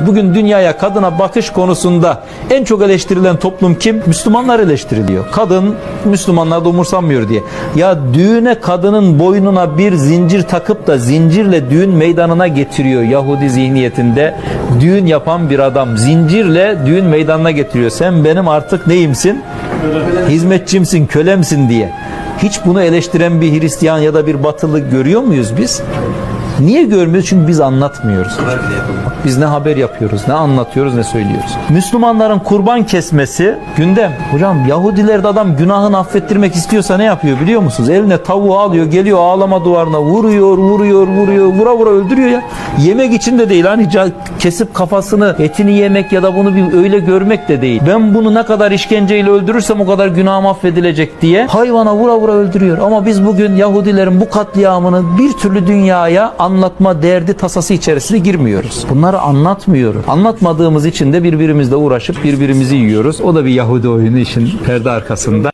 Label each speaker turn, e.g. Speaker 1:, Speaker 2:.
Speaker 1: Bugün dünyaya kadına bakış konusunda en çok eleştirilen toplum kim? Müslümanlar eleştiriliyor. Kadın Müslümanlar da umursanmıyor diye. Ya düğüne kadının boynuna bir zincir takıp da zincirle düğün meydanına getiriyor Yahudi zihniyetinde. Düğün yapan bir adam zincirle düğün meydanına getiriyor. Sen benim artık neyimsin? Hizmetçimsin, kölemsin diye. Hiç bunu eleştiren bir Hristiyan ya da bir batılı görüyor muyuz biz? Niye görmüyoruz? Çünkü biz anlatmıyoruz. Biz ne haber yapıyoruz, ne anlatıyoruz, ne söylüyoruz. Müslümanların kurban kesmesi gündem. Hocam Yahudilerde adam günahını affettirmek istiyorsa ne yapıyor biliyor musunuz? Eline tavuğu alıyor, geliyor ağlama duvarına vuruyor, vuruyor, vuruyor, vura vura öldürüyor ya. Yemek için de değil. Hani kesip kafasını, etini yemek ya da bunu bir öyle görmek de değil. Ben bunu ne kadar işkenceyle öldürürsem o kadar günahım affedilecek diye hayvana vura vura öldürüyor. Ama biz bugün Yahudilerin bu katliamını bir türlü dünyaya anlatma derdi tasası içerisine girmiyoruz. Bunları anlatmıyoruz. Anlatmadığımız için de birbirimizle uğraşıp birbirimizi yiyoruz. O da bir Yahudi oyunu işin perde arkasında.